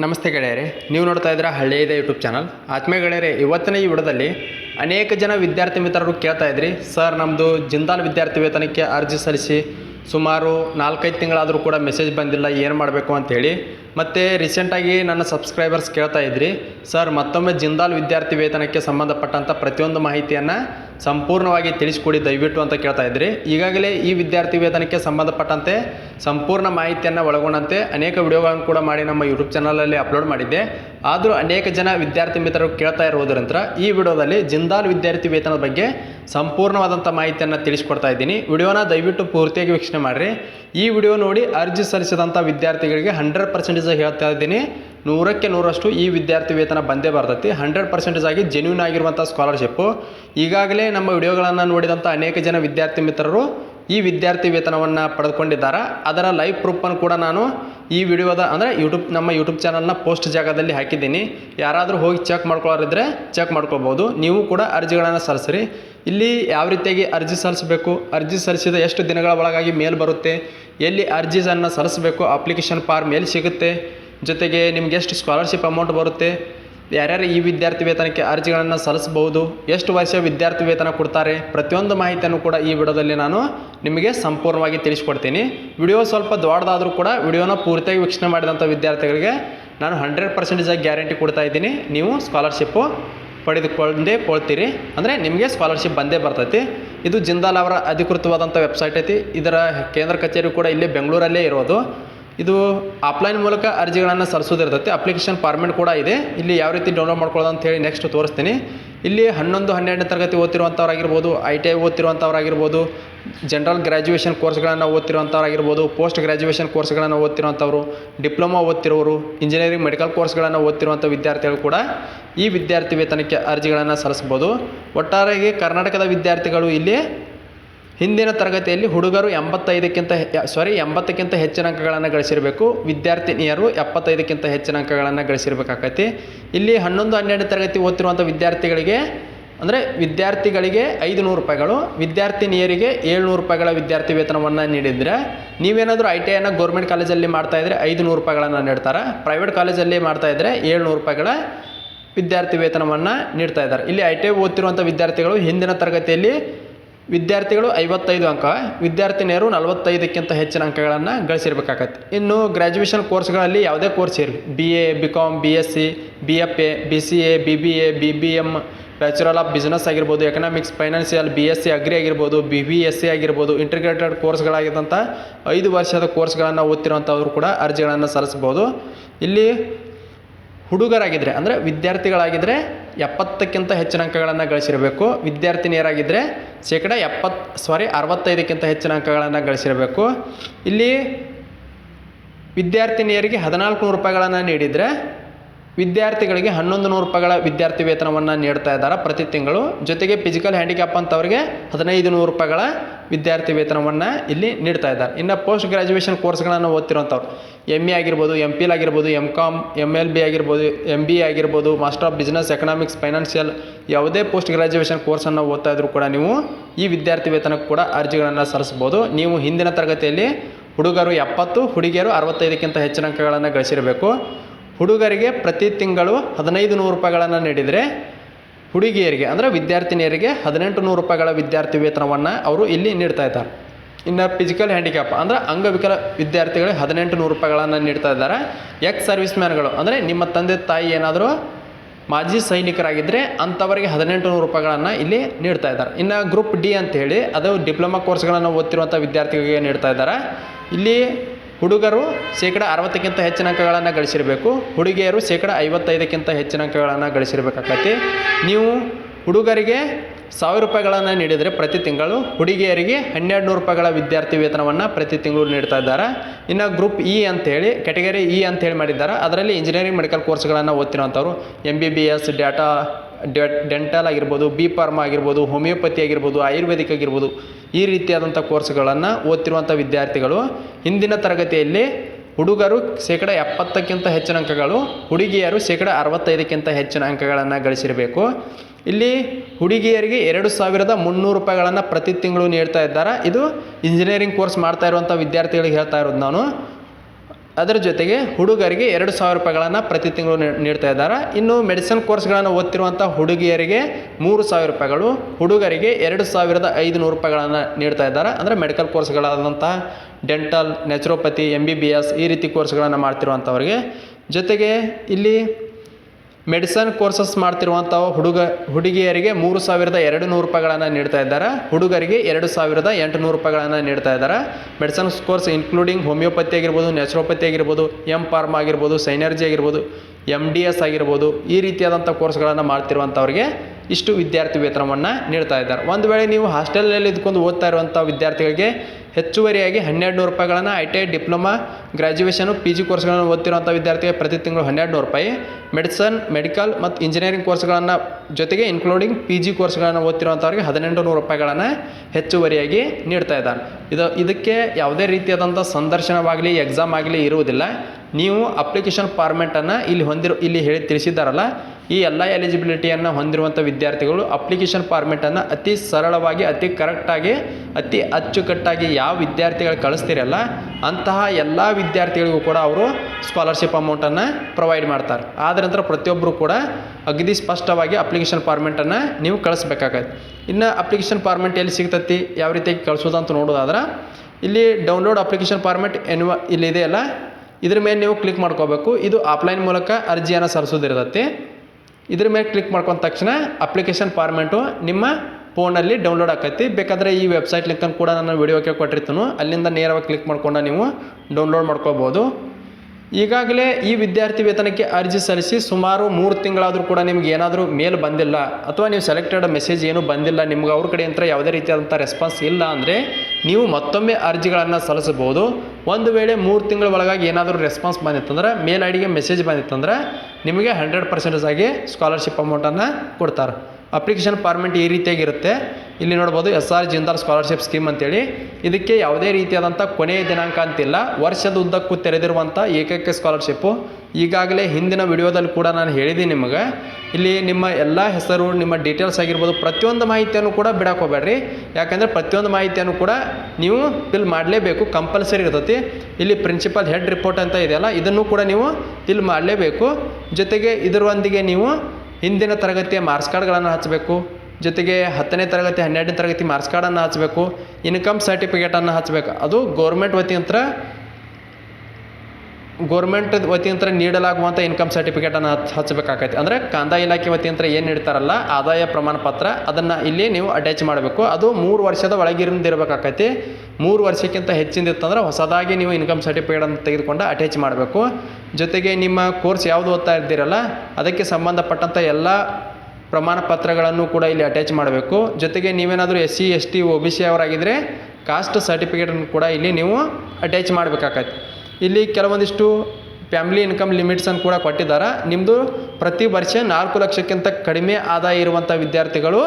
ನಮಸ್ತೆ ಗೆಳೆಯರೆ, ನೀವು ನೋಡ್ತಾ ಇದ್ದೀರಾ ಹಳ್ಳಿಯದ ಯೂಟ್ಯೂಬ್ ಚಾನಲ್. ಆತ್ಮೀಯ ಗೆಳೆಯರೆ, ಇವತ್ತಿನ ಈ ವಿಡದಲ್ಲಿ ಅನೇಕ ಜನ ವಿದ್ಯಾರ್ಥಿ ಮಿತ್ರರು ಕೇಳ್ತಾ ಇದ್ರಿ. ಸರ್ ನಮ್ಮದು ಜಿಂದಾಲ್ ವಿದ್ಯಾರ್ಥಿ ವೇತನಕ್ಕೆ ಅರ್ಜಿ ಸಲ್ಲಿಸಿ ಸುಮಾರು ನಾಲ್ಕೈದು ತಿಂಗಳಾದರೂ ಕೂಡ ಮೆಸೇಜ್ ಬಂದಿಲ್ಲ, ಏನು ಮಾಡಬೇಕು ಅಂತೇಳಿ ಮತ್ತು ರೀಸೆಂಟಾಗಿ ನನ್ನ ಸಬ್ಸ್ಕ್ರೈಬರ್ಸ್ ಕೇಳ್ತಾ ಇದ್ರಿ. ಸರ್ ಮತ್ತೊಮ್ಮೆ ಜಿಂದಾಲ್ ವಿದ್ಯಾರ್ಥಿ ವೇತನಕ್ಕೆ ಸಂಬಂಧಪಟ್ಟಂಥ ಪ್ರತಿಯೊಂದು ಮಾಹಿತಿಯನ್ನು ಸಂಪೂರ್ಣವಾಗಿ ತಿಳಿಸ್ಕೊಡಿ, ದಯವಿಟ್ಟು ಅಂತ ಕೇಳ್ತಾ ಇದ್ರಿ. ಈಗಾಗಲೇ ಈ ವಿದ್ಯಾರ್ಥಿ ವೇತನಕ್ಕೆ ಸಂಬಂಧಪಟ್ಟಂತೆ ಸಂಪೂರ್ಣ ಮಾಹಿತಿಯನ್ನು ಒಳಗೊಂಡಂತೆ ಅನೇಕ ವಿಡಿಯೋಗಳನ್ನು ಕೂಡ ಮಾಡಿ ನಮ್ಮ ಯೂಟ್ಯೂಬ್ ಚಾನಲಲ್ಲಿ ಅಪ್ಲೋಡ್ ಮಾಡಿದ್ದೆ. ಆದರೂ ಅನೇಕ ಜನ ವಿದ್ಯಾರ್ಥಿ ಮಿತ್ರರು ಕೇಳ್ತಾ ಇರುವುದರಿಂದ ಈ ವಿಡಿಯೋದಲ್ಲಿ ಜಿಂದಾಲ್ ವಿದ್ಯಾರ್ಥಿ ವೇತನದ ಬಗ್ಗೆ ಸಂಪೂರ್ಣವಾದಂಥ ಮಾಹಿತಿಯನ್ನು ತಿಳಿಸ್ಕೊಡ್ತಾ ಇದ್ದೀನಿ. ವಿಡಿಯೋನ ದಯವಿಟ್ಟು ಪೂರ್ತಿಯಾಗಿ ವೀಕ್ಷಣೆ ಮಾಡಿರಿ. ಈ ವಿಡಿಯೋ ನೋಡಿ ಅರ್ಜಿ ಸಲ್ಲಿಸಿದಂಥ ವಿದ್ಯಾರ್ಥಿಗಳಿಗೆ ಹಂಡ್ರೆಡ್ ಪರ್ಸೆಂಟೇಜ್ ಹೇಳ್ತಾ ಇದ್ದೀನಿ. ನೂರಕ್ಕೆ ನೂರಷ್ಟು ಈ ವಿದ್ಯಾರ್ಥಿ ವೇತನ ಬಂದೇ ಬರ್ತೈತಿ. ಹಂಡ್ರೆಡ್ ಪರ್ಸೆಂಟೇಜ್ ಆಗಿ ಜೆನ್ಯೂನ್ ಆಗಿರುವಂಥ ಸ್ಕಾಲರ್ಶಿಪ್ಪು ಈಗಾಗಲೇ ನಮ್ಮ ವಿಡಿಯೋಗಳನ್ನು ನೋಡಿದಂಥ ಅನೇಕ ಜನ ವಿದ್ಯಾರ್ಥಿ ಮಿತ್ರರು ಈ ವಿದ್ಯಾರ್ಥಿ ವೇತನವನ್ನು ಪಡೆದುಕೊಂಡಿದ್ದಾರೆ? ಅದರ ಲೈವ್ ಪ್ರೂಫನ್ನು ಕೂಡ ನಾನು ಈ ವಿಡಿಯೋದ, ಅಂದರೆ ಯೂಟ್ಯೂಬ್ ನಮ್ಮ ಯೂಟ್ಯೂಬ್ ಚಾನಲ್ನ ಪೋಸ್ಟ್ ಜಾಗದಲ್ಲಿ ಹಾಕಿದ್ದೀನಿ. ಯಾರಾದರೂ ಹೋಗಿ ಚೆಕ್ ಮಾಡ್ಕೊಳ್ಳೋರಿದ್ರೆ ಚೆಕ್ ಮಾಡ್ಕೋಬೋದು. ನೀವು ಕೂಡ ಅರ್ಜಿಗಳನ್ನು ಸಲ್ಲಿಸ್ರಿ. ಇಲ್ಲಿ ಯಾವ ರೀತಿಯಾಗಿ ಅರ್ಜಿ ಸಲ್ಲಿಸಬೇಕು? ಅರ್ಜಿ ಸಲ್ಲಿಸಿದ ಎಷ್ಟು ದಿನಗಳ ಒಳಗಾಗಿ ಮೇಲ್ ಬರುತ್ತೆ? ಎಲ್ಲಿ ಅರ್ಜಿಸನ್ನು ಸಲ್ಲಿಸಬೇಕು? ಅಪ್ಲಿಕೇಶನ್ ಫಾರ್ಮ್ ಎಲ್ಲಿ ಸಿಗುತ್ತೆ? ಜೊತೆಗೆ ನಿಮ್ಗೆ ಎಷ್ಟು ಸ್ಕಾಲರ್ಶಿಪ್ ಅಮೌಂಟ್ ಬರುತ್ತೆ? ಯಾರ್ಯಾರು ಈ ವಿದ್ಯಾರ್ಥಿ ವೇತನಕ್ಕೆ ಅರ್ಜಿಗಳನ್ನು ಸಲ್ಲಿಸಬಹುದು, ಎಷ್ಟು ವರ್ಷ ವಿದ್ಯಾರ್ಥಿ ವೇತನ ಕೊಡ್ತಾರೆ, ಪ್ರತಿಯೊಂದು ಮಾಹಿತಿಯನ್ನು ಕೂಡ ಈ ವಿಡಿಯೋದಲ್ಲಿ ನಾನು ನಿಮಗೆ ಸಂಪೂರ್ಣವಾಗಿ ತಿಳಿಸ್ಕೊಡ್ತೀನಿ. ವಿಡಿಯೋ ಸ್ವಲ್ಪ ದೊಡ್ಡದಾದರೂ ಕೂಡ ವಿಡಿಯೋನ ಪೂರ್ತಿಯಾಗಿ ವೀಕ್ಷಣೆ ಮಾಡಿದಂಥ ವಿದ್ಯಾರ್ಥಿಗಳಿಗೆ ನಾನು ಹಂಡ್ರೆಡ್ ಪರ್ಸೆಂಟೇಜಾಗಿ ಗ್ಯಾರಂಟಿ ಕೊಡ್ತಾ ಇದ್ದೀನಿ. ನೀವು ಸ್ಕಾಲರ್ಶಿಪ್ಪು ಪಡೆದುಕೊಂಡೇ ಕೊಳ್ತೀರಿ. ಅಂದರೆ ನಿಮಗೆ ಸ್ಕಾಲರ್ಶಿಪ್ ಬಂದೇ ಬರ್ತೈತಿ. ಇದು ಜಿಂದಾಲ್ ಅವರ ಅಧಿಕೃತವಾದಂಥ ವೆಬ್ಸೈಟ್ ಐತಿ. ಇದರ ಕೇಂದ್ರ ಕಚೇರಿ ಕೂಡ ಇಲ್ಲೇ ಬೆಂಗಳೂರಲ್ಲೇ ಇರೋದು. ಇದು ಆಫ್ಲೈನ್ ಮೂಲಕ ಅರ್ಜಿಗಳನ್ನು ಸಲ್ಲಿಸೋದಿರ್ತೈತೆ. ಅಪ್ಲಿಕೇಶನ್ ಫಾರ್ಮೆಟ್ ಕೂಡ ಇದೆ. ಇಲ್ಲಿ ಯಾವ ರೀತಿ ಡೌನ್ಲೋಡ್ ಮಾಡ್ಕೊಳ್ಳೋದು ಅಂತ ಹೇಳಿ ನೆಕ್ಸ್ಟ್ ತೋರಿಸ್ತೀನಿ. ಇಲ್ಲಿ ಹನ್ನೊಂದು, ಹನ್ನೆರಡನೇ ತರಗತಿ ಓದ್ತಿರುವಂಥವ್ರಾಗಿರ್ಬೋದು ಐ ಟಿ ಐ ಓದ್ತಿರುವಂಥವ್ರಾಗಿರ್ಬೋದು ಜನರಲ್ ಗ್ರ್ಯಾಜುಯೇಷನ್ ಕೋರ್ಸ್ಗಳನ್ನು ಓದ್ತಿರುವಂಥವ್ರಾಗಿರ್ಬೋದು ಪೋಸ್ಟ್ ಗ್ರ್ಯಾಜುಯೇಷನ್ ಕೋರ್ಸ್ಗಳನ್ನು ಓದ್ತಿರುವಂಥವ್ರು ಡಿಪ್ಲೊಮಾ ಓದ್ತಿರೋರು ಇಂಜಿನಿಯರಿಂಗ್ ಮೆಡಿಕಲ್ ಕೋರ್ಸ್ಗಳನ್ನು ಓದ್ತಿರುವಂಥ ವಿದ್ಯಾರ್ಥಿಗಳು ಕೂಡ ಈ ವಿದ್ಯಾರ್ಥಿ ವೇತನಕ್ಕೆ ಅರ್ಜಿಗಳನ್ನು ಸಲ್ಲಿಸ್ಬೋದು ಒಟ್ಟಾರೆಯಾಗಿ ಕರ್ನಾಟಕದ ವಿದ್ಯಾರ್ಥಿಗಳು ಇಲ್ಲಿ ಹಿಂದಿನ ತರಗತಿಯಲ್ಲಿ ಹುಡುಗರು ಎಂಬತ್ತೈದಕ್ಕಿಂತ ಸಾರಿ ಎಂಬತ್ತಕ್ಕಿಂತ ಹೆಚ್ಚಿನ ಅಂಕಗಳನ್ನು ಗಳಿಸಿರಬೇಕು. ವಿದ್ಯಾರ್ಥಿನಿಯರು ಎಪ್ಪತ್ತೈದಕ್ಕಿಂತ ಹೆಚ್ಚಿನ ಅಂಕಗಳನ್ನು ಗಳಿಸಿರ್ಬೇಕಾಗತ್ತೆ ಇಲ್ಲಿ ಹನ್ನೊಂದು, ಹನ್ನೆರಡು ತರಗತಿ ಓದ್ತಿರುವಂಥ ವಿದ್ಯಾರ್ಥಿಗಳಿಗೆ, ಅಂದರೆ ವಿದ್ಯಾರ್ಥಿಗಳಿಗೆ ಐದು ನೂರು ರೂಪಾಯಿಗಳು, ವಿದ್ಯಾರ್ಥಿನಿಯರಿಗೆ ಏಳ್ನೂರು ರೂಪಾಯಿಗಳ ವಿದ್ಯಾರ್ಥಿ ವೇತನವನ್ನು ನೀಡಿದರೆ, ನೀವೇನಾದರೂ ಐ ಟಿ ಐನ ಗೌರ್ಮೆಂಟ್ ಕಾಲೇಜಲ್ಲಿ ಮಾಡ್ತಾಯಿದ್ರೆ ಐದು ನೂರು ರೂಪಾಯಿಗಳನ್ನು ನೀಡ್ತಾರೆ? ಪ್ರೈವೇಟ್ ಕಾಲೇಜಲ್ಲಿ ಮಾಡ್ತಾಯಿದ್ರೆ ಏಳ್ನೂರು ರೂಪಾಯಿಗಳ ವಿದ್ಯಾರ್ಥಿ ವೇತನವನ್ನು ನೀಡ್ತಾ ಇದ್ದಾರೆ. ಇಲ್ಲಿ ಐ ಟಿ ಐ ಓದ್ತಿರುವಂಥ ವಿದ್ಯಾರ್ಥಿಗಳು ಹಿಂದಿನ ತರಗತಿಯಲ್ಲಿ ವಿದ್ಯಾರ್ಥಿಗಳು ಐವತ್ತೈದು ಅಂಕ, ವಿದ್ಯಾರ್ಥಿನಿಯರು ನಲವತ್ತೈದಕ್ಕಿಂತ ಹೆಚ್ಚಿನ ಅಂಕಗಳನ್ನು ಗಳಿಸಿರ್ಬೇಕಾಗತ್ತೆ. ಇನ್ನು ಗ್ರ್ಯಾಜುಯೇಷನ್ ಕೋರ್ಸ್ಗಳಲ್ಲಿ ಯಾವುದೇ ಕೋರ್ಸ್ ಇರಲಿ. B A B com B S C B F A B C A B B A B B M bachelor of business ಆಗಿರ್ಬೋದು economics financial B S C agri ಆಗಿರ್ಬೋದು ಬಿ ಬಿ ಎಸ್ ಸಿ ಆಗಿರ್ಬೋದು integrated ಕೋರ್ಸ್ಗಳಾಗಿದ್ದಂಥ ಐದು ವರ್ಷದ ಕೋರ್ಸ್ಗಳನ್ನು ಓದ್ತಿರುವಂಥವ್ರು ಕೂಡ ಅರ್ಜಿಗಳನ್ನು ಸಲ್ಲಿಸ್ಬೋದು ಇಲ್ಲಿ ಹುಡುಗರಾಗಿದ್ದರೆ ಅಂದರೆ ವಿದ್ಯಾರ್ಥಿಗಳಾಗಿದ್ದರೆ ಎಪ್ಪತ್ತಕ್ಕಿಂತ ಹೆಚ್ಚಿನ ಅಂಕಗಳನ್ನು ಗಳಿಸಿರಬೇಕು. ವಿದ್ಯಾರ್ಥಿನಿಯರಾಗಿದ್ದರೆ ಶೇಕಡ ಎಪ್ಪತ್ತು ಸಾರಿ ಅರವತ್ತೈದಕ್ಕಿಂತ ಹೆಚ್ಚಿನ ಅಂಕಗಳನ್ನು ಗಳಿಸಿರಬೇಕು. ಇಲ್ಲಿ ವಿದ್ಯಾರ್ಥಿನಿಯರಿಗೆ ಹದಿನಾಲ್ಕು ನೂರು ರೂಪಾಯಿಗಳನ್ನು ನೀಡಿದರೆ ವಿದ್ಯಾರ್ಥಿಗಳಿಗೆ ಹನ್ನೊಂದು ನೂರು ರೂಪಾಯಿಗಳ ವಿದ್ಯಾರ್ಥಿ ವೇತನವನ್ನು ನೀಡ್ತಾ ಇದ್ದಾರೆ. ಪ್ರತಿ ತಿಂಗಳು ಜೊತೆಗೆ ಫಿಸಿಕಲ್ ಹ್ಯಾಂಡಿಕ್ಯಾಪ್ ಅಂತವ್ರಿಗೆ ಹದಿನೈದು ನೂರು ರೂಪಾಯಿಗಳ ವಿದ್ಯಾರ್ಥಿ ವೇತನವನ್ನು ಇಲ್ಲಿ ನೀಡ್ತಾ ಇದ್ದಾರೆ. ಇನ್ನು ಪೋಸ್ಟ್ ಗ್ರ್ಯಾಜುಯೇಷನ್ ಕೋರ್ಸ್ಗಳನ್ನು ಓದ್ತಿರೋಂಥವ್ರು ಎಂ ಎ ಆಗಿರ್ಬೋದು ಎಂ ಪಿ ಎಲ್ ಆಗಿರ್ಬೋದು M com M L B ಆಗಿರ್ಬೋದು ಎಂ ಬಿ ಎ ಆಗಿರ್ಬೋದು master of business economics financial ಯಾವುದೇ ಪೋಸ್ಟ್ ಗ್ರ್ಯಾಜುಯೇಷನ್ ಕೋರ್ಸನ್ನು ಓದ್ತಾ ಇದ್ರೂ ಕೂಡ ನೀವು ಈ ವಿದ್ಯಾರ್ಥಿ ವೇತನಕ್ಕೆ ಕೂಡ ಅರ್ಜಿಗಳನ್ನು ಸಲ್ಲಿಸ್ಬೋದು ನೀವು ಹಿಂದಿನ ತರಗತಿಯಲ್ಲಿ ಹುಡುಗರು ಎಪ್ಪತ್ತು, ಹುಡುಗಿಯರು ಅರವತ್ತೈದಕ್ಕಿಂತ ಹೆಚ್ಚಿನ ಅಂಕಗಳನ್ನು ಗಳಿಸಿರಬೇಕು. ಹುಡುಗರಿಗೆ ಪ್ರತಿ ತಿಂಗಳು ಹದಿನೈದು ನೂರು ರೂಪಾಯಿಗಳನ್ನು ನೀಡಿದರೆ ಹುಡುಗಿಯರಿಗೆ, ಅಂದರೆ ವಿದ್ಯಾರ್ಥಿನಿಯರಿಗೆ ಹದಿನೆಂಟು ನೂರು ರೂಪಾಯಿಗಳ ವಿದ್ಯಾರ್ಥಿ ವೇತನವನ್ನು ಅವರು ಇಲ್ಲಿ ನೀಡ್ತಾ ಇದ್ದಾರೆ. ಇನ್ನು ಫಿಸಿಕಲ್ ಹ್ಯಾಂಡಿಕ್ಯಾಪ್ ಅಂದರೆ ಅಂಗವಿಕಲ ವಿದ್ಯಾರ್ಥಿಗಳಿಗೆ ಹದಿನೆಂಟು ನೂರು ರೂಪಾಯಿಗಳನ್ನು ನೀಡ್ತಾ ಇದ್ದಾರೆ. ಎಕ್ಸ್ ಸರ್ವಿಸ್ ಮ್ಯಾನ್ಗಳು ಅಂದರೆ ನಿಮ್ಮ ತಂದೆ ತಾಯಿ ಏನಾದರೂ ಮಾಜಿ ಸೈನಿಕರಾಗಿದ್ದರೆ ಅಂಥವರಿಗೆ ಹದಿನೆಂಟು ನೂರು ರೂಪಾಯಿಗಳನ್ನು ಇಲ್ಲಿ ನೀಡ್ತಾ ಇದ್ದಾರೆ. ಇನ್ನು ಗ್ರೂಪ್ ಡಿ ಅಂತ ಹೇಳಿ, ಅದು ಡಿಪ್ಲೊಮಾ ಕೋರ್ಸ್ಗಳನ್ನು ಓದ್ತಿರುವಂಥ ವಿದ್ಯಾರ್ಥಿಗಳಿಗೆ ನೀಡ್ತಾ ಇದ್ದಾರೆ. ಇಲ್ಲಿ ಹುಡುಗರು ಶೇಕಡ ಅರವತ್ತಕ್ಕಿಂತ ಹೆಚ್ಚಿನ ಅಂಕಗಳನ್ನು ಗಳಿಸಿರಬೇಕು. ಹುಡುಗಿಯರು ಶೇಕಡ ಐವತ್ತೈದಕ್ಕಿಂತ ಹೆಚ್ಚಿನ ಅಂಕಗಳನ್ನು ಗಳಿಸಿರಬೇಕಾಗತ್ತೆ ನೀವು ಹುಡುಗರಿಗೆ ಸಾವಿರ ರೂಪಾಯಿಗಳನ್ನು ನೀಡಿದರೆ ಪ್ರತಿ ತಿಂಗಳು ಹುಡುಗಿಯರಿಗೆ ಹನ್ನೆರಡು ನೂರು ರೂಪಾಯಿಗಳ ವಿದ್ಯಾರ್ಥಿ ವೇತನವನ್ನು ಪ್ರತಿ ತಿಂಗಳು ನೀಡ್ತಾ ಇದ್ದಾರೆ. ಇನ್ನು ಗ್ರೂಪ್ ಇ ಅಂತೇಳಿ ಕೆಟಗರಿ ಇ ಅಂತೇಳಿ ಮಾಡಿದ್ದಾರೆ. ಅದರಲ್ಲಿ ಇಂಜಿನಿಯರಿಂಗ್ ಮೆಡಿಕಲ್ ಕೋರ್ಸ್ಗಳನ್ನು ಓದ್ತಿರೋಂಥವ್ರು M B B S data dental ಆಗಿರ್ಬೋದು, ಬಿ ಫಾರ್ಮ್ ಆಗಿರ್ಬೋದು, ಹೋಮಿಯೋಪತಿ ಆಗಿರ್ಬೋದು, ಆಯುರ್ವೇದಿಕ್ ಆಗಿರ್ಬೋದು, ಈ ರೀತಿಯಾದಂಥ ಕೋರ್ಸ್ಗಳನ್ನು ಓದ್ತಿರುವಂಥ ವಿದ್ಯಾರ್ಥಿಗಳು ಹಿಂದಿನ ತರಗತಿಯಲ್ಲಿ ಹುಡುಗರು ಶೇಕಡ ಎಪ್ಪತ್ತಕ್ಕಿಂತ ಹೆಚ್ಚಿನ ಅಂಕಗಳು, ಹುಡುಗಿಯರು ಶೇಕಡ ಅರವತ್ತೈದಕ್ಕಿಂತ ಹೆಚ್ಚಿನ ಅಂಕಗಳನ್ನು ಗಳಿಸಿರಬೇಕು. ಇಲ್ಲಿ ಹುಡುಗಿಯರಿಗೆ ಎರಡು ಸಾವಿರದ ಮುನ್ನೂರು ರೂಪಾಯಿಗಳನ್ನು ಪ್ರತಿ ತಿಂಗಳು ನೀಡ್ತಾ ಇದ್ದಾರೆ? ಇದು ಇಂಜಿನಿಯರಿಂಗ್ ಕೋರ್ಸ್ ಮಾಡ್ತಾ ಇರುವಂಥ ವಿದ್ಯಾರ್ಥಿಗಳಿಗೆ ಹೇಳ್ತಾ ಇರೋದು ನಾನು. ಅದರ ಜೊತೆಗೆ ಹುಡುಗರಿಗೆ ಎರಡು ಸಾವಿರ ರೂಪಾಯಿಗಳನ್ನು ಪ್ರತಿ ತಿಂಗಳು ನೀಡ್ತಾ ಇದ್ದಾರೆ. ಇನ್ನು ಮೆಡಿಸಿನ್ ಕೋರ್ಸ್ಗಳನ್ನು ಓದ್ತಿರುವಂಥ ಹುಡುಗಿಯರಿಗೆ ಮೂರು ಸಾವಿರ ರೂಪಾಯಿಗಳು, ಹುಡುಗರಿಗೆ ಎರಡು ಸಾವಿರದ ಐದುನೂರು ರೂಪಾಯಿಗಳನ್ನು ನೀಡ್ತಾ ಇದ್ದಾರೆ. ಅಂದರೆ medical ಕೋರ್ಸ್ಗಳಾದಂಥ dental naturopathy M B B S ಈ ರೀತಿ ಕೋರ್ಸ್ಗಳನ್ನು ಮಾಡ್ತಿರುವಂಥವ್ರಿಗೆ ಜೊತೆಗೆ ಇಲ್ಲಿ ಮೆಡಿಸನ್ ಕೋರ್ಸಸ್ ಮಾಡ್ತಿರುವಂಥ ಹುಡುಗ, ಹುಡುಗಿಯರಿಗೆ ಮೂರು ಸಾವಿರದ ಎರಡು ನೂರು ರೂಪಾಯಿಗಳನ್ನು ನೀಡ್ತಾ ಇದ್ದಾರೆ. ಹುಡುಗರಿಗೆ ಎರಡು ಸಾವಿರದ ಎಂಟುನೂರು ರೂಪಾಯಿಗಳನ್ನು ನೀಡ್ತಾ ಇದ್ದಾರೆ. ಮೆಡಿಸನ್ ಕೋರ್ಸ್ ಇನ್ಕ್ಲೂಡಿಂಗ್ ಹೋಮಿಯೋಪತಿ ಆಗಿರ್ಬೋದು ನ್ಯಾಚುರೋಪತಿ ಆಗಿರ್ಬೋದು ಎಂ ಫಾರ್ಮ್ ಆಗಿರ್ಬೋದು ಸೈನರ್ಜಿ ಆಗಿರ್ಬೋದು ಎಂ ಡಿ ಎಸ್ ಆಗಿರ್ಬೋದು, ಈ ರೀತಿಯಾದಂಥ ಕೋರ್ಸ್ಗಳನ್ನು ಮಾಡ್ತಿರುವಂಥವ್ರಿಗೆ ಇಷ್ಟು ವಿದ್ಯಾರ್ಥಿ ವೇತನವನ್ನು ನೀಡ್ತಾ ಇದ್ದಾರೆ. ಒಂದು ವೇಳೆ ನೀವು ಹಾಸ್ಟೆಲ್ನಲ್ಲಿ ಇದ್ಕೊಂಡು ಓದ್ತಾ ಇರುವಂಥ ವಿದ್ಯಾರ್ಥಿಗಳಿಗೆ ಹೆಚ್ಚುವರಿಯಾಗಿ ಹನ್ನೆರಡು ನೂರು ರೂಪಾಯಿಗಳನ್ನು I T I diploma graduation P G ಕೋರ್ಸ್ಗಳನ್ನು ಓದ್ತಿರುವಂಥ ವಿದ್ಯಾರ್ಥಿಗೆ ಪ್ರತಿ ತಿಂಗಳು ಹನ್ನೆರಡು ನೂರು ರೂಪಾಯಿ. ಮೆಡಿಸನ್, ಮೆಡಿಕಲ್ ಮತ್ತು ಇಂಜಿನಿಯರಿಂಗ್ ಕೋರ್ಸ್ಗಳನ್ನು ಜೊತೆಗೆ ಇನ್ಕ್ಲೂಡಿಂಗ್ ಪಿ ಜಿ ಕೋರ್ಸ್ಗಳನ್ನು ಓದ್ತಿರುವಂಥವ್ರಿಗೆ ಹದಿನೆಂಟು ನೂರು ರೂಪಾಯಿಗಳನ್ನು ಹೆಚ್ಚುವರಿಯಾಗಿ ನೀಡ್ತಾ ಇದ್ದಾರೆ ಇದು, ಇದಕ್ಕೆ ಯಾವುದೇ ರೀತಿಯಾದಂಥ ಸಂದರ್ಶನವಾಗಲಿ ಎಕ್ಸಾಮ್ ಆಗಲಿ ಇರುವುದಿಲ್ಲ. ನೀವು ಅಪ್ಲಿಕೇಶನ್ ಫಾರ್ಮೆಟನ್ನು ಇಲ್ಲಿ ಹೊಂದಿರೋ, ಇಲ್ಲಿ ಹೇಳಿ ತಿಳಿಸಿದ್ದಾರಲ್ಲ, ಈ ಎಲ್ಲ ಎಲಿಜಿಬಿಲಿಟಿಯನ್ನು ಹೊಂದಿರುವಂಥ ವಿದ್ಯಾರ್ಥಿಗಳು ಅಪ್ಲಿಕೇಶನ್ ಫಾರ್ಮೆಟನ್ನು ಅತಿ ಸರಳವಾಗಿ, ಅತಿ ಕರೆಕ್ಟಾಗಿ ಅತಿ ಅಚ್ಚುಕಟ್ಟಾಗಿ ಯಾವ ವಿದ್ಯಾರ್ಥಿಗಳು ಕಳಿಸ್ತೀರಲ್ಲ, ಅಂತಹ ಎಲ್ಲ ವಿದ್ಯಾರ್ಥಿಗಳಿಗೂ ಕೂಡ ಅವರು ಸ್ಕಾಲರ್ಶಿಪ್ ಅಮೌಂಟನ್ನು ಪ್ರೊವೈಡ್ ಮಾಡ್ತಾರೆ. ಆದ ನಂತರ ಪ್ರತಿಯೊಬ್ಬರು ಕೂಡ ಅಗದಿ ಸ್ಪಷ್ಟವಾಗಿ ಅಪ್ಲಿಕೇಶನ್ ಫಾರ್ಮೆಟನ್ನು ನೀವು ಕಳಿಸ್ಬೇಕಾಗತ್ತೆ. ಇನ್ನು ಅಪ್ಲಿಕೇಶನ್ ಫಾರ್ಮೆಂಟ್ ಎಲ್ಲಿ ಸಿಗ್ತತಿ, ಯಾವ ರೀತಿಯಾಗಿ ಕಳಿಸೋದು ಅಂತ ನೋಡೋದಾದ್ರೆ, ಇಲ್ಲಿ ಡೌನ್ಲೋಡ್ ಅಪ್ಲಿಕೇಶನ್ ಫಾರ್ಮೆಟ್ ಎನ್ನುವ ಇಲ್ಲಿ ಇದೆಯಲ್ಲ ಇದ್ರ ಮೇಲೆ ನೀವು ಕ್ಲಿಕ್ ಮಾಡ್ಕೋಬೇಕು. ಇದು ಆಫ್ಲೈನ್ ಮೂಲಕ ಅರ್ಜಿಯನ್ನು ಸಲ್ಲಿಸೋದಿರ್ತೈತಿ. ಇದ್ರ ಮೇಲೆ ಕ್ಲಿಕ್ ಮಾಡ್ಕೊಂಡ ತಕ್ಷಣ ಅಪ್ಲಿಕೇಶನ್ ಫಾರ್ಮೆಟು ನಿಮ್ಮ ಫೋನಲ್ಲಿ ಡೌನ್ಲೋಡ್ ಆಕೈತಿ. ಬೇಕಾದರೆ ಈ ವೆಬ್ಸೈಟ್ ಲಿಂಕನ್ನು ಕೂಡ ನಾನು ವಿಡಿಯೋಕ್ಕೆ ಕೊಟ್ಟಿರ್ತೀನಿ. ಅಲ್ಲಿಂದ ನೇರವಾಗಿ ಕ್ಲಿಕ್ ಮಾಡ್ಕೊಂಡು ನೀವು ಡೌನ್ಲೋಡ್ ಮಾಡ್ಕೋಬೋದು. ಈಗಾಗಲೇ ಈ ವಿದ್ಯಾರ್ಥಿ ವೇತನಕ್ಕೆ ಅರ್ಜಿ ಸಲ್ಲಿಸಿ ಸುಮಾರು ಮೂರು ತಿಂಗಳಾದರೂ ಕೂಡ ನಿಮ್ಗೆ ಏನಾದರೂ ಮೇಲ್ ಬಂದಿಲ್ಲ ಅಥವಾ ನೀವು ಸೆಲೆಕ್ಟೆಡ್ ಮೆಸೇಜ್ ಏನೂ ಬಂದಿಲ್ಲ, ನಿಮ್ಗೆ ಅವ್ರ ಕಡೆಯಿಂದ ಯಾವುದೇ ರೀತಿಯಾದಂಥ ರೆಸ್ಪಾನ್ಸ್ ಇಲ್ಲ ಅಂದರೆ ನೀವು ಮತ್ತೊಮ್ಮೆ ಅರ್ಜಿಗಳನ್ನು ಸಲ್ಲಿಸಬಹುದು. ಒಂದು ವೇಳೆ ಮೂರು ತಿಂಗಳ ಒಳಗಾಗಿ ಏನಾದರೂ ರೆಸ್ಪಾನ್ಸ್ ಬಂದಿತ್ತಂದ್ರೆ, ಮೇಲ್ ಐ ಮೆಸೇಜ್ ಬಂದಿತ್ತಂದ್ರೆ ನಿಮಗೆ ಹಂಡ್ರೆಡ್ ಪರ್ಸೆಂಟೇಜ್ ಆಗಿ ಸ್ಕಾಲರ್ಶಿಪ್ ಅಮೌಂಟನ್ನು ಕೊಡ್ತಾರೆ. ಅಪ್ಲಿಕೇಶನ್ ಫಾರ್ಮೆಟ್ ಈ ರೀತಿಯಾಗಿರುತ್ತೆ. ಇಲ್ಲಿ ನೋಡ್ಬೋದು S R Jindal scholarship scheme ಅಂತೇಳಿ. ಇದಕ್ಕೆ ಯಾವುದೇ ರೀತಿಯಾದಂಥ ಕೊನೆಯ ದಿನಾಂಕ ಅಂತಿಲ್ಲ. ವರ್ಷದ ಉದ್ದಕ್ಕೂ ತೆರೆದಿರುವಂಥ ಏಕೈಕ ಸ್ಕಾಲರ್ಶಿಪ್ಪು. ಈಗಾಗಲೇ ಹಿಂದಿನ ವಿಡಿಯೋದಲ್ಲಿ ಕೂಡ ನಾನು ಹೇಳಿದ್ದೀನಿ ನಿಮಗೆ. ಇಲ್ಲಿ ನಿಮ್ಮ ಎಲ್ಲ ಹೆಸರು, ನಿಮ್ಮ ಡೀಟೇಲ್ಸ್ ಆಗಿರ್ಬೋದು ಪ್ರತಿಯೊಂದು ಮಾಹಿತಿಯನ್ನು ಕೂಡ ಬಿಡಕ್ಕೆ ಹೋಗ್ಬೇಡ್ರಿ ಯಾಕಂದರೆ ಪ್ರತಿಯೊಂದು ಮಾಹಿತಿಯನ್ನು ಕೂಡ ನೀವು ಫಿಲ್ ಮಾಡಲೇಬೇಕು, ಕಂಪಲ್ಸರಿ ಇರ್ತೈತಿ. ಇಲ್ಲಿ ಪ್ರಿನ್ಸಿಪಲ್ ಹೆಡ್ ರಿಪೋರ್ಟ್ ಅಂತ ಇದೆಯಲ್ಲ, ಇದನ್ನು ಕೂಡ ನೀವು ಫಿಲ್ ಮಾಡಲೇಬೇಕು. ಜೊತೆಗೆ ಇದರೊಂದಿಗೆ ನೀವು ಹಿಂದಿನ ತರಗತಿಯ ಮಾರ್ಕ್ಸ್ ಕಾರ್ಡ್ಗಳನ್ನು ಹಚ್ಚಬೇಕು ಜೊತೆಗೆ ಹತ್ತನೇ ತರಗತಿ, ಹನ್ನೆರಡನೇ ತರಗತಿ ಮಾರ್ಕ್ಸ್ ಕಾರ್ಡನ್ನು ಹಚ್ಚಬೇಕು ಇನ್ಕಮ್ ಸರ್ಟಿಫಿಕೇಟನ್ನು ಹಚ್ಚಬೇಕು ಅದು ಗೌರ್ಮೆಂಟ್ ವತಿಯಂತ್ರ ಗೋರ್ಮೆಂಟ್ ವತಿಯಂತ್ರ ನೀಡಲಾಗುವಂಥ ಇನ್ಕಮ್ ಸರ್ಟಿಫಿಕೇಟನ್ನು ಹಚ್ ಹಚ್ಚಬೇಕಾಗೈತೆ. ಅಂದರೆ ಕಂದಾಯ ಇಲಾಖೆ ವತಿಯಂತ್ರ ಏನು ನೀಡ್ತಾರಲ್ಲ, ಆದಾಯ ಪ್ರಮಾಣ ಪತ್ರ ಅದನ್ನು ಇಲ್ಲಿ ನೀವು ಅಟ್ಯಾಚ್ ಮಾಡಬೇಕು. ಅದು ಮೂರು ವರ್ಷದ ಒಳಗಿರಿಂದ ಇರಬೇಕಾಗೈತಿ. ಮೂರು ವರ್ಷಕ್ಕಿಂತ ಹೆಚ್ಚಿಂದಿತ್ತಂದ್ರೆ ಹೊಸದಾಗಿ ನೀವು ಇನ್ಕಮ್ ಸರ್ಟಿಫಿಕೇಟನ್ನು ತೆಗೆದುಕೊಂಡು ಅಟ್ಯಾಚ್ ಮಾಡಬೇಕು. ಜೊತೆಗೆ ನಿಮ್ಮ ಕೋರ್ಸ್ ಯಾವುದು ಓದ್ತಾ ಇದ್ದೀರಲ್ಲ ಅದಕ್ಕೆ ಸಂಬಂಧಪಟ್ಟಂಥ ಎಲ್ಲ ಪ್ರಮಾಣ ಪತ್ರಗಳನ್ನು ಕೂಡ ಇಲ್ಲಿ ಅಟ್ಯಾಚ್ ಮಾಡಬೇಕು. ಜೊತೆಗೆ ನೀವೇನಾದರೂ S C, S T O B, C ಅವರಾಗಿದ್ದರೆ caste ಸರ್ಟಿಫಿಕೇಟನ್ನು ಕೂಡ ಇಲ್ಲಿ ನೀವು ಅಟ್ಯಾಚ್ ಮಾಡಬೇಕಾಗತ್ತೆ ಇಲ್ಲಿ ಕೆಲವೊಂದಿಷ್ಟು ಫ್ಯಾಮಿಲಿ ಇನ್ಕಮ್ ಲಿಮಿಟ್ಸನ್ನು ಕೂಡ ಕೊಟ್ಟಿದ್ದಾರೆ. ನಿಮ್ಮದು ಪ್ರತಿ ವರ್ಷ ನಾಲ್ಕು ಲಕ್ಷಕ್ಕಿಂತ ಕಡಿಮೆ ಆದಾಯ ಇರುವಂಥ ವಿದ್ಯಾರ್ಥಿಗಳು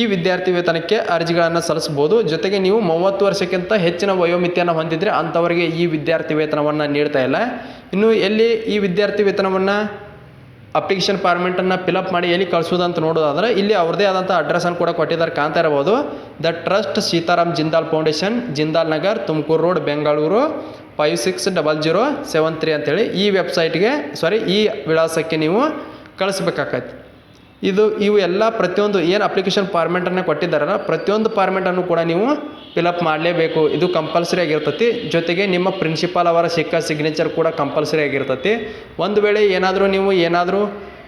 ಈ ವಿದ್ಯಾರ್ಥಿ ವೇತನಕ್ಕೆ ಅರ್ಜಿಗಳನ್ನು ಸಲ್ಲಿಸ್ಬೋದು ಜೊತೆಗೆ ನೀವು ಮೂವತ್ತು ವರ್ಷಕ್ಕಿಂತ ಹೆಚ್ಚಿನ ವಯೋಮಿತಿಯನ್ನು ಹೊಂದಿದರೆ ಅಂಥವರಿಗೆ ಈ ವಿದ್ಯಾರ್ಥಿ ವೇತನವನ್ನು ನೀಡ್ತಾ ಇಲ್ಲ. ಇನ್ನು ಎಲ್ಲಿ ಈ ವಿದ್ಯಾರ್ಥಿ ವೇತನವನ್ನು ಅಪ್ಲಿಕೇಶನ್ ಫಾರ್ಮೆಟನ್ನು ಫಿಲಪ್ ಮಾಡಿ ಎಲ್ಲಿ ಕಳಿಸೋದಂತ ನೋಡೋದಾದ್ರೆ, ಇಲ್ಲಿ ಅವ್ರದೇ ಆದಂಥ ಅಡ್ರೆಸ್ಸನ್ನು ಕೂಡ ಕೊಟ್ಟಿದ್ದಾರೆ, ಕಾಣ್ತಾ ಇರ್ಬೋದು the trust Sitaram Jindal foundation Jindal Nagar Tumakuru road Bengaluru five six double zero seven three ಅಂತೇಳಿ ಈ ವೆಬ್ಸೈಟ್ಗೆ ಸಾರಿ ಈ ವಿಳಾಸಕ್ಕೆ ನೀವು ಕಳಿಸ್ಬೇಕಾಗತ್ತೆ. ಇದು ಇವು ಎಲ್ಲ ಪ್ರತಿಯೊಂದು ಏನು ಅಪ್ಲಿಕೇಶನ್ ಫಾರ್ಮೆಟನ್ನು ಕೊಟ್ಟಿದ್ದಾರಲ್ಲ, ಪ್ರತಿಯೊಂದು ಫಾರ್ಮೆಟನ್ನು ಕೂಡ ನೀವು ಫಿಲಪ್ ಮಾಡಲೇಬೇಕು. ಇದು ಕಂಪಲ್ಸರಿ ಆಗಿರ್ತತಿ. ಜೊತೆಗೆ ನಿಮ್ಮ ಪ್ರಿನ್ಸಿಪಾಲ್ ಅವರ ಸಿಕ್ಕ ಸಿಗ್ನೇಚರ್ ಕೂಡ ಕಂಪಲ್ಸರಿ ಆಗಿರ್ತತಿ. ಒಂದು ವೇಳೆ ಏನಾದರೂ ನೀವು ಏನಾದರೂ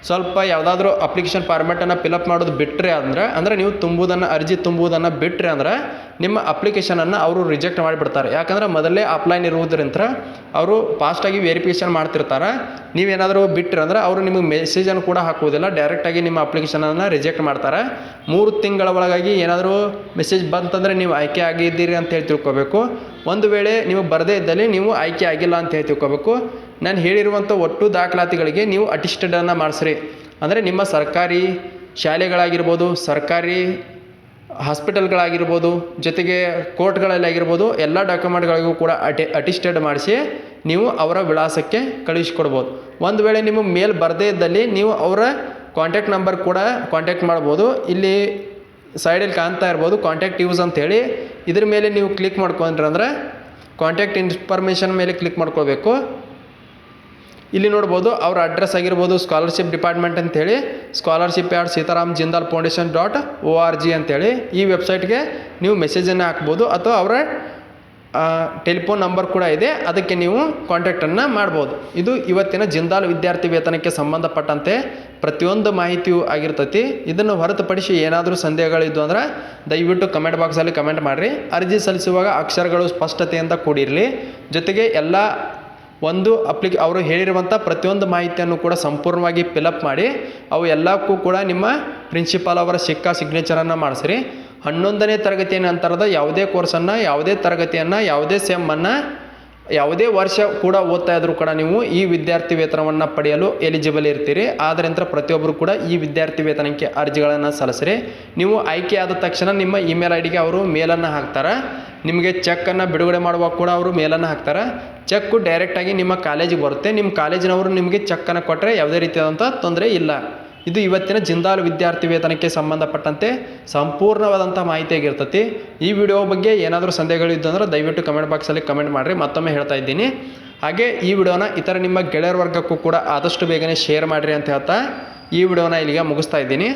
ಸ್ವಲ್ಪ ಯಾವುದಾದ್ರೂ ಅಪ್ಲಿಕೇಶನ್ ಫಾರ್ಮೆಟನ್ನು ಫಿಲಪ್ ಮಾಡೋದು ಬಿಟ್ಟರೆ ಅಂದ್ರೆ, ಅಂದರೆ ನೀವು ತುಂಬುವುದನ್ನು ಅರ್ಜಿ ತುಂಬುವುದನ್ನು ಬಿಟ್ಟರೆ ಅಂದ್ರೆ ನಿಮ್ಮ ಅಪ್ಲಿಕೇಶನನ್ನು ಅವರು ರಿಜೆಕ್ಟ್ ಮಾಡಿಬಿಡ್ತಾರೆ. ಯಾಕಂದ್ರೆ ಮೊದಲೇ ಆಫ್ಲೈನ್ ಇರುವುದರಿಂದ ಅವರು ಫಾಸ್ಟಾಗಿ ವೆರಿಫಿಕೇಷನ್ ಮಾಡ್ತಿರ್ತಾರೆ. ನೀವೇನಾದರೂ ಬಿಟ್ಟರೆ ಅಂದ್ರೆ ಅವರು ನಿಮಗೆ ಮೆಸೇಜನ್ನು ಕೂಡ ಹಾಕುವುದಿಲ್ಲ. ಡೈರೆಕ್ಟಾಗಿ ನಿಮ್ಮ ಅಪ್ಲಿಕೇಶನನ್ನು ರಿಜೆಕ್ಟ್ ಮಾಡ್ತಾರೆ. ಮೂರು ತಿಂಗಳ ಒಳಗಾಗಿ ಏನಾದರೂ ಮೆಸೇಜ್ ಬಂತಂದರೆ ನೀವು ಆಯ್ಕೆ ಆಗಿದ್ದೀರಿ ಅಂತ ಹೇಳಿ ತಿಳ್ಕೊಬೇಕು. ಒಂದು ವೇಳೆ ನೀವು ಬರದೇ ಇದ್ದಲ್ಲಿ ನೀವು ಆಯ್ಕೆ ಆಗಿಲ್ಲ ಅಂತ ಹೇಳಿ ತಿಳ್ಕೊಬೇಕು. ನಾನು ಹೇಳಿರುವಂಥ ಒಟ್ಟು ದಾಖಲಾತಿಗಳಿಗೆ ನೀವು ಅಟಿಸ್ಟೆಡನ್ನು ಮಾಡಿಸ್ರಿ. ಅಂದರೆ ನಿಮ್ಮ ಸರ್ಕಾರಿ ಶಾಲೆಗಳಾಗಿರ್ಬೋದು, ಸರ್ಕಾರಿ ಹಾಸ್ಪಿಟಲ್ಗಳಾಗಿರ್ಬೋದು, ಜೊತೆಗೆ ಕೋರ್ಟ್ಗಳಲ್ಲಿ ಆಗಿರ್ಬೋದು ಎಲ್ಲ ಡಾಕ್ಯುಮೆಂಟ್ಗಳಿಗೂ ಕೂಡ ಅಟೆ, ಅಟಿಸ್ಟೆಡ್ ಮಾಡಿಸಿ ನೀವು ಅವರ ವಿಳಾಸಕ್ಕೆ ಕಳುಹಿಸ್ಕೊಡ್ಬೋದು. ಒಂದು ವೇಳೆ ನಿಮಗೆ ಮೇಲ್ ಬರದೇ ಇದ್ದಲ್ಲಿ ನೀವು ಅವರ ಕಾಂಟ್ಯಾಕ್ಟ್ ನಂಬರ್ ಕೂಡ ಕಾಂಟ್ಯಾಕ್ಟ್ ಮಾಡ್ಬೋದು. ಇಲ್ಲಿ ಸೈಡಲ್ಲಿ ಕಾಣ್ತಾ ಇರ್ಬೋದು ಕಾಂಟ್ಯಾಕ್ಟ್ ಯೂಸ್ ಅಂತೇಳಿ ಇದ್ರ ಮೇಲೆ ನೀವು ಕ್ಲಿಕ್ ಮಾಡ್ಕೊಂಡ್ರೆ ಅಂದ್ರೆ ಕಾಂಟ್ಯಾಕ್ಟ್ ಇನ್ಫಾರ್ಮೇಷನ್ ಮೇಲೆ ಕ್ಲಿಕ್ ಮಾಡ್ಕೊಳ್ಬೇಕು. ಇಲ್ಲಿ ನೋಡ್ಬೋದು ಅವ್ರ ಅಡ್ರೆಸ್ ಆಗಿರ್ಬೋದು ಸ್ಕಾಲರ್ಶಿಪ್ ಡಿಪಾರ್ಟ್ಮೆಂಟ್ ಅಂತೇಳಿ scholarship at Sitaram Jindal foundation dot O R G ಅಂತೇಳಿ. ಈ ವೆಬ್ಸೈಟ್ಗೆ ನೀವು ಮೆಸೇಜನ್ನು ಹಾಕ್ಬೋದು ಅಥವಾ ಅವರ ಟೆಲಿಫೋನ್ ನಂಬರ್ ಕೂಡ ಇದೆ. ಅದಕ್ಕೆ ನೀವು ಕಾಂಟ್ಯಾಕ್ಟನ್ನು ಮಾಡ್ಬೋದು. ಇದು ಇವತ್ತಿನ ಜಿಂದಾಲ್ ವಿದ್ಯಾರ್ಥಿ ವೇತನಕ್ಕೆ ಸಂಬಂಧಪಟ್ಟಂತೆ ಪ್ರತಿಯೊಂದು ಮಾಹಿತಿಯು ಆಗಿರ್ತೈತಿ. ಇದನ್ನು ಹೊರತುಪಡಿಸಿ ಏನಾದರೂ ಸಂದೇಹಗಳಿದ್ದು ಅಂದರೆ ದಯವಿಟ್ಟು ಕಮೆಂಟ್ ಬಾಕ್ಸಲ್ಲಿ ಕಮೆಂಟ್ ಮಾಡಿರಿ. ಅರ್ಜಿ ಸಲ್ಲಿಸುವಾಗ ಅಕ್ಷರಗಳು ಸ್ಪಷ್ಟತೆಯಿಂದ ಕೂಡಿರಲಿ. ಜೊತೆಗೆ ಎಲ್ಲ ಒಂದು ಅಪ್ಲಿಕ್ ಅವರು ಹೇಳಿರುವಂಥ ಪ್ರತಿಯೊಂದು ಮಾಹಿತಿಯನ್ನು ಕೂಡ ಸಂಪೂರ್ಣವಾಗಿ ಫಿಲಪ್ ಮಾಡಿ, ಅವು ಎಲ್ಲಕ್ಕೂ ಕೂಡ ನಿಮ್ಮ ಪ್ರಿನ್ಸಿಪಾಲ್ ಅವರ ಸಿಕ್ಕ ಸಿಗ್ನೇಚರನ್ನು ಮಾಡಿಸ್ರಿ. ಹನ್ನೊಂದನೇ ತರಗತಿಯ ನಂತರದ ಯಾವುದೇ ಕೋರ್ಸನ್ನು ಯಾವುದೇ ತರಗತಿಯನ್ನು, ಯಾವುದೇ ಸೆಮ್ಮನ್ನು ಯಾವುದೇ ವರ್ಷ ಕೂಡ ಓದ್ತಾ ಇದ್ರೂ ಕೂಡ ನೀವು ಈ ವಿದ್ಯಾರ್ಥಿ ವೇತನವನ್ನು ಪಡೆಯಲು ಎಲಿಜಿಬಲ್ ಇರ್ತೀರಿ. ಆದ್ದರಿಂದ ಪ್ರತಿಯೊಬ್ಬರು ಕೂಡ ಈ ವಿದ್ಯಾರ್ಥಿ ವೇತನಕ್ಕೆ ಅರ್ಜಿಗಳನ್ನು ಸಲ್ಲಿಸ್ರಿ. ನೀವು ಆಯ್ಕೆಯಾದ ತಕ್ಷಣ ನಿಮ್ಮ ಇಮೇಲ್ ಐ ಡಿಗೆ ಅವರು ಮೇಲನ್ನು ಹಾಕ್ತಾರೆ. ನಿಮಗೆ ಚೆಕ್ಕನ್ನು ಬಿಡುಗಡೆ ಮಾಡುವಾಗ ಕೂಡ ಅವರು ಮೇಲನ್ನು ಹಾಕ್ತಾರೆ. ಚೆಕ್ಕು ಡೈರೆಕ್ಟಾಗಿ ನಿಮ್ಮ ಕಾಲೇಜಿಗೆ ಬರುತ್ತೆ. ನಿಮ್ಮ ಕಾಲೇಜಿನವರು ನಿಮಗೆ ಚೆಕ್ಕನ್ನು ಕೊಟ್ಟರೆ ಯಾವುದೇ ರೀತಿಯಾದಂಥ ತೊಂದರೆ ಇಲ್ಲ. ಇದು ಇವತ್ತಿನ ಜಿಂದಾಲ್ ವಿದ್ಯಾರ್ಥಿ ವೇತನಕ್ಕೆ ಸಂಬಂಧಪಟ್ಟಂತೆ ಸಂಪೂರ್ಣವಾದಂಥ ಮಾಹಿತಿಯಾಗಿರ್ತೈತಿ. ಈ ವಿಡಿಯೋ ಬಗ್ಗೆ ಏನಾದರೂ ಸಂದೇಹಗಳಿದ್ದು ಇದ್ದಂದ್ರೆ ದಯವಿಟ್ಟು ಕಮೆಂಟ್ ಬಾಕ್ಸಲ್ಲಿ ಕಮೆಂಟ್ ಮಾಡಿರಿ, ಮತ್ತೊಮ್ಮೆ ಹೇಳ್ತಾ ಇದ್ದೀನಿ. ಹಾಗೆ ಈ ವಿಡಿಯೋನ ಇತರ ನಿಮ್ಮ ಗೆಳೆಯರ ವರ್ಗಕ್ಕೂ ಕೂಡ ಆದಷ್ಟು ಬೇಗನೆ ಶೇರ್ ಮಾಡಿರಿ ಅಂತ ಹೇಳ್ತಾ ಈ ವಿಡಿಯೋನ ಇಲ್ಲಿಗೆ ಮುಗಿಸ್ತಾ ಇದ್ದೀನಿ.